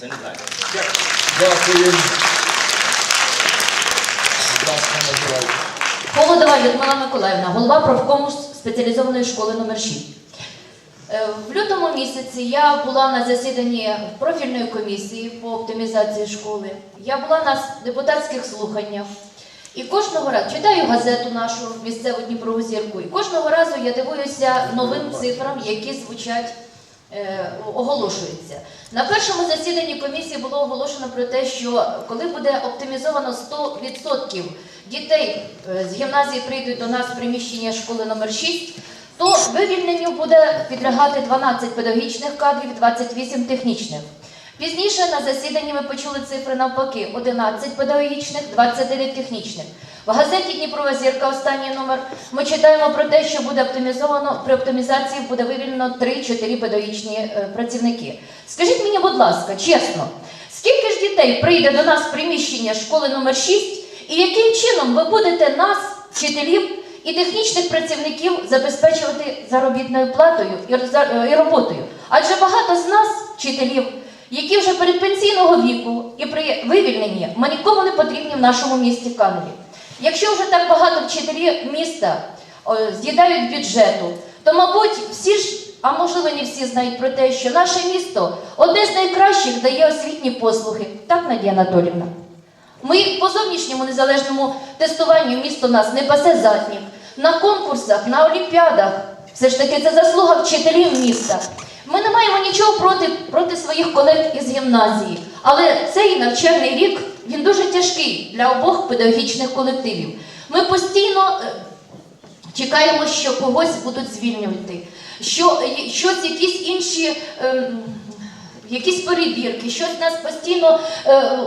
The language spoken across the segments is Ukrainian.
Це не так. Дякую. Холодова Людмила Миколаївна, голова профкому спеціалізованої школи номер 6. Е, В лютому місяці я була на засіданні профільної комісії по оптимізації школи. Я була на депутатських слуханнях. І кожного разу читаю газету нашу місцеву Дніпрову зірку, і кожного разу я дивуюся новим цифрам, які звучать, е, оголошуються. На першому засіданні комісії було оголошено про те, що коли буде оптимізовано 100% дітей е, з гімназії прийдуть до нас в приміщення школи номер 6, то вивільненню буде підлягати 12 педагогічних кадрів, 28 технічних. Пізніше на засіданні ми почули цифри навпаки: 11 педагогічних, 29 технічних. В газеті Дніпрова зірка, останній номер, ми читаємо про те, що буде оптимізовано при оптимізації буде вивільнено 3-4 педагогічні е, працівники. Скажіть мені, будь ласка, чесно, скільки ж дітей прийде до нас в приміщення школи номер 6 і яким чином ви будете нас, вчителів і технічних працівників, забезпечувати заробітною платою і, і роботою? Адже багато з нас, вчителів, які вже передпенсійного віку і при вивільненні ми нікому не потрібні в нашому місті Каневі. Якщо вже так багато вчителів міста з'їдають бюджету, то, мабуть, всі ж, а можливо, не всі знають про те, що наше місто одне з найкращих дає освітні послуги. Так, Надія Анатолівна? Ми по зовнішньому незалежному тестуванню місто нас не пасе задніх. На конкурсах, на олімпіадах. Все ж таки це заслуга вчителів міста. Ми не маємо нічого проти, проти своїх колег із гімназії, але цей навчальний рік він дуже тяжкий для обох педагогічних колективів. Ми постійно е, чекаємо, що когось будуть звільнювати, що е, щось, якісь інші. ем, якісь перевірки, щось нас постійно е,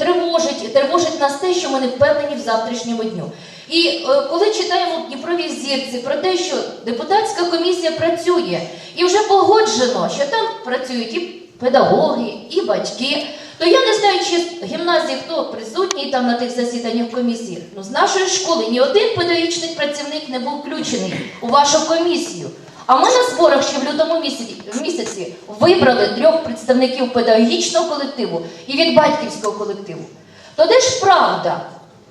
тривожить, тривожить нас те, що ми не впевнені в завтрашньому дню. І е, коли читаємо в Дніпровій зірці про те, що депутатська комісія працює, і вже погоджено, що там працюють і педагоги, і батьки, то я не знаю, чи гімназії хто присутній там на тих засіданнях комісії. Ну, з нашої школи ні один педагогічний працівник не був включений у вашу комісію. А ми на зборах ще в лютому місяці, вибрали трьох представників педагогічного колективу і від батьківського колективу. То де ж правда?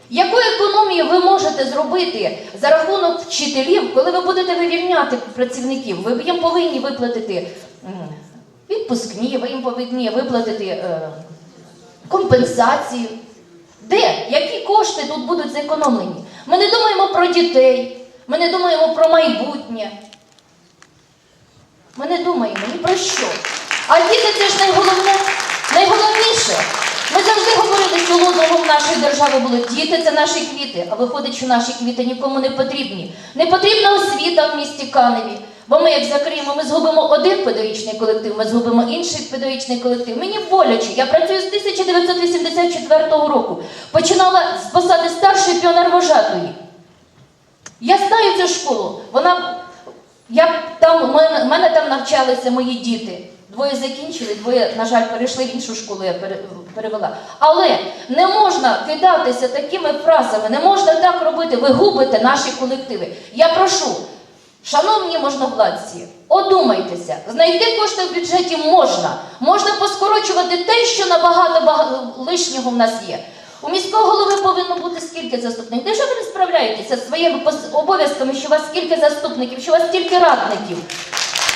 Яку економію ви можете зробити за рахунок вчителів, коли ви будете вивільняти працівників? Ви їм повинні виплатити відпускні, ви їм повинні виплатити е, компенсацію. Де? Які кошти тут будуть зекономлені? Ми не думаємо про дітей, ми не думаємо про майбутнє. Ми не думаємо ні про що. А діти це ж найголовне, найголовніше. Ми завжди говорили, що лозунгом нашої держави було діти це наші квіти. А виходить, що наші квіти нікому не потрібні. Не потрібна освіта в місті Каневі. Бо ми, як закриємо, ми згубимо один педагогічний колектив, ми згубимо інший педагогічний колектив. Мені боляче. Я працюю з 1984 року. Починала з посади старшої піонер-вожатої. Я знаю цю школу. Вона я там, мене, мене там навчалися мої діти. Двоє закінчили, двоє, на жаль, перейшли в іншу школу, я пере- перевела. Але не можна кидатися такими фразами, не можна так робити. Ви губите наші колективи. Я прошу, шановні можновладці, одумайтеся, знайти кошти в бюджеті можна. Можна поскорочувати те, що набагато бага- лишнього в нас є. У міського голови повинно бути скільки заступників? Де ж ви не справляєтеся зі своїми обов'язками, що у вас скільки заступників, що у вас стільки радників?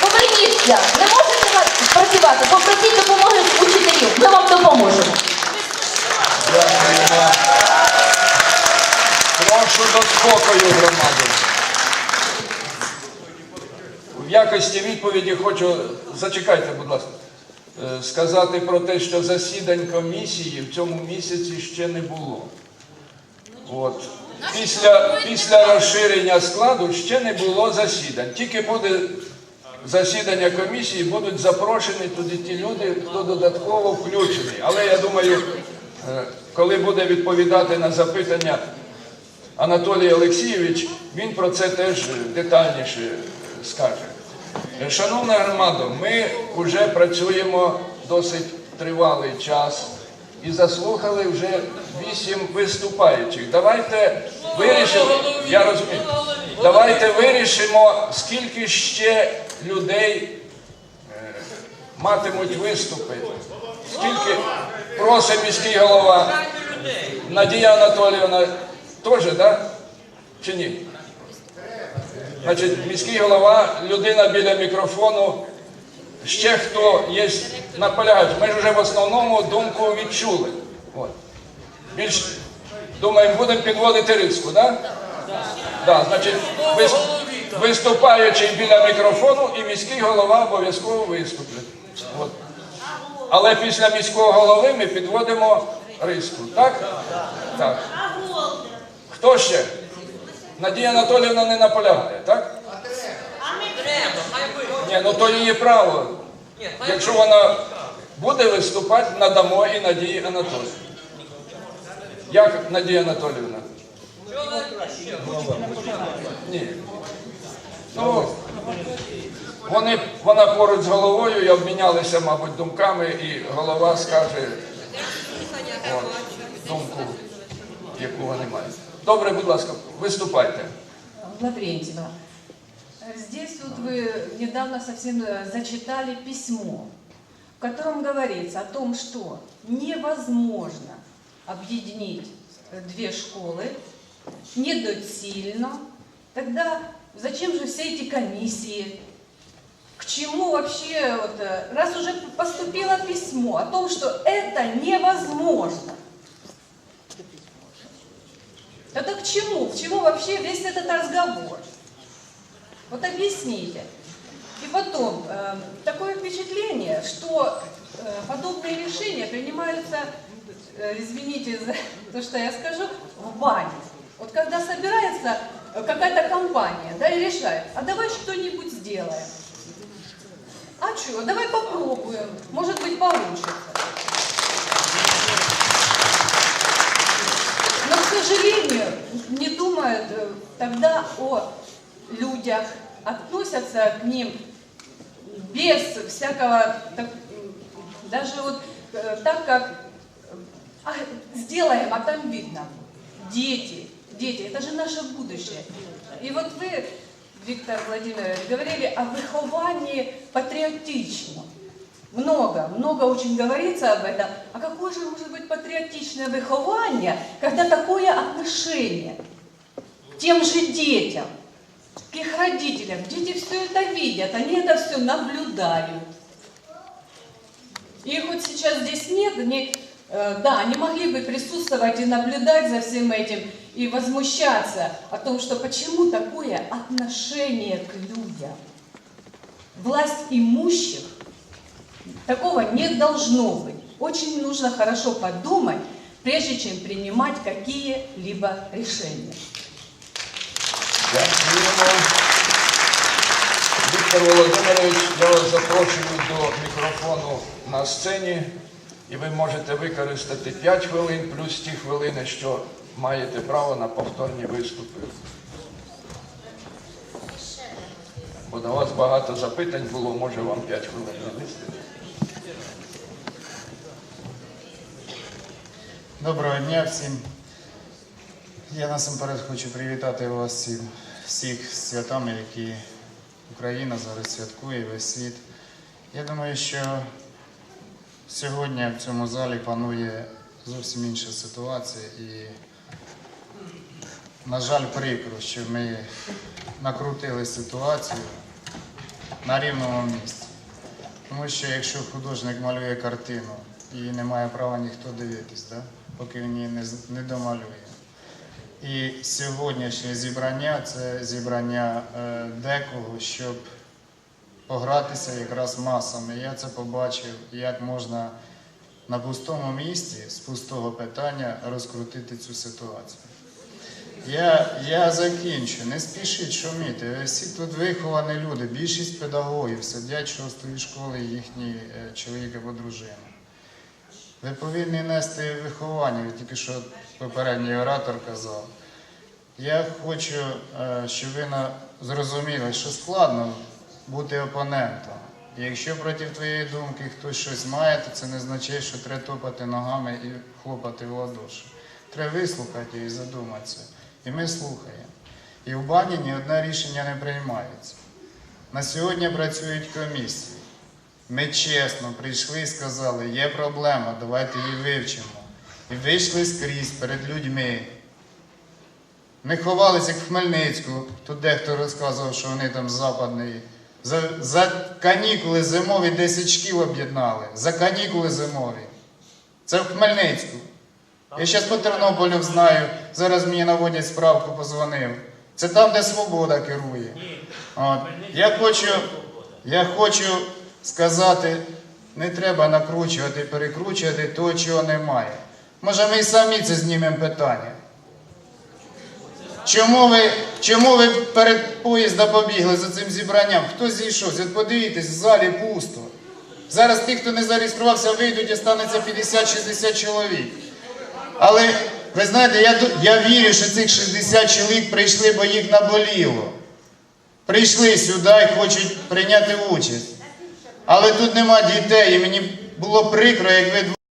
Поверніться, не можете працювати, попросіть допомоги у вчителів, ми вам допоможемо. Прошу до спокою громаду. В якості відповіді хочу, зачекайте, будь ласка, сказати про те, що засідань комісії в цьому місяці ще не було. От. Після, після розширення складу ще не було засідань. Тільки буде засідання комісії, будуть запрошені туди ті люди, хто додатково включений. Але я думаю, е, коли буде відповідати на запитання Анатолій Олексійович, він про це теж детальніше скаже. Е, Шановна громада, ми вже працюємо досить тривалий час і заслухали вже вісім виступаючих. Давайте вирішимо, я розумію, давайте вирішимо, скільки ще людей е, матимуть виступи. Скільки просить міський голова. Надія Анатоліївна теж, так? Да? Чи ні? Значить, міський голова, людина біля мікрофону. Ще хто є, наполягають. Ми ж вже в основному думку відчули. От. Більш думаємо, будемо підводити риску, так? Да? Да, значить, виступаючий біля мікрофону і міський голова обов'язково виступлять. От. Але після міського голови ми підводимо риску, так? Так. Хто ще? Надія Анатоліївна не наполягає, так? Треба, хай ви. Ні, ну то її право. Якщо вона буде виступати, надамо і Надії Анатоліївні. Як Надія Анатоліївна? Ні. Ну, вони, вона поруч з головою і обмінялися, мабуть, думками, і голова скаже от, думку, яку вони мають. Добре, будь ласка, виступайте. Лаврентьева. Здесь вот вы недавно совсем э, зачитали письмо, в котором говорится о том, что невозможно объединить э, две школы, недоцільно. Тогда зачем же все эти комиссии? К чему вообще, вот, э, раз уже поступило письмо о том, что это невозможно, это к чему? К чему вообще весь этот разговор? Вот объясните. И потом, э, такое впечатление, что э, подобные решения принимаются, э, извините за то, что я скажу, в бане. Вот когда собирается э, какая-то компания, да, и решает, а давай что-нибудь сделаем. А что, давай попробуем, может быть получится. Но, к сожалению, не думают э, тогда о людях, относятся к ним без всякого, так, даже вот э, так как а, сделаем, а там видно. Дети, дети, это же наше будущее. И вот вы, Виктор Владимирович, говорили о выховании патриотичном. Много, много очень говорится об этом. А какое же может быть патриотичное выхование, когда такое отношение к тем же детям, к их родителям? Дети все это видят, они это все наблюдают. Их вот сейчас здесь нет, они, э, да, они могли бы присутствовать и наблюдать за всем этим, и возмущаться о том, что почему такое отношение к людям. Власть имущих Такого не должно быть. Очень нужно хорошо подумать, прежде чем принимать какие-либо решения. Дякуємо. Віктор Володимирович, я вас запрошую до мікрофону на сцені, і ви можете використати 5 хвилин плюс ті хвилини, що маєте право на повторні виступи. Бо до вас багато запитань було, може вам 5 хвилин не вистачить. Доброго дня всім. Я насамперед хочу привітати вас всіх, святами, які Україна зараз святкує, весь світ. Я думаю, що сьогодні в цьому залі панує зовсім інша ситуація і, на жаль, прикро, що ми накрутили ситуацію на рівному місці. Тому що якщо художник малює картину, її не має права ніхто дивитись, да? Поки він її не, домалює. І сьогоднішнє зібрання це зібрання е, декого, щоб погратися якраз масами. Я це побачив, як можна на пустому місці з пустого питання розкрутити цю ситуацію. Я, я закінчу, не спішіть шуміти. Всі тут виховані люди, більшість педагогів сидять шостої школи, їхні е, чоловік або дружина. Ви повинні нести виховання, тільки що попередній оратор казав. Я хочу, е, щоб ви зрозуміли, що складно бути опонентом. Якщо проти твоєї думки хтось щось має, то це не означає, що треба топати ногами і хлопати в ладоші. Треба вислухати і задуматися. І ми слухаємо. І в бані ні одне рішення не приймається. На сьогодні працюють комісії. Ми чесно прийшли і сказали, є проблема, давайте її вивчимо. І вийшли скрізь перед людьми. Не ховалися як в Хмельницьку. Тут дехто розказував, що вони там з западної. За, за канікули зимові 10 шкіл об'єднали. За канікули зимові. Це в Хмельницьку. Я зараз по Тернополю знаю, зараз мені наводять справку, позвонив. Це там, де свобода керує. От. Я хочу, я хочу сказати, не треба накручувати, перекручувати того, чого немає. Може, ми й самі це знімемо питання. Чому ви, чому ви перед поїзда побігли за цим зібранням? Хто зійшовся? От подивіться, в залі пусто. Зараз ті, хто не зареєструвався, вийдуть і станеться 50-60 чоловік. Але ви знаєте, я, я вірю, що цих 60 чоловік прийшли, бо їх наболіло. Прийшли сюди і хочуть прийняти участь. Але тут нема дітей, і мені було прикро, як ви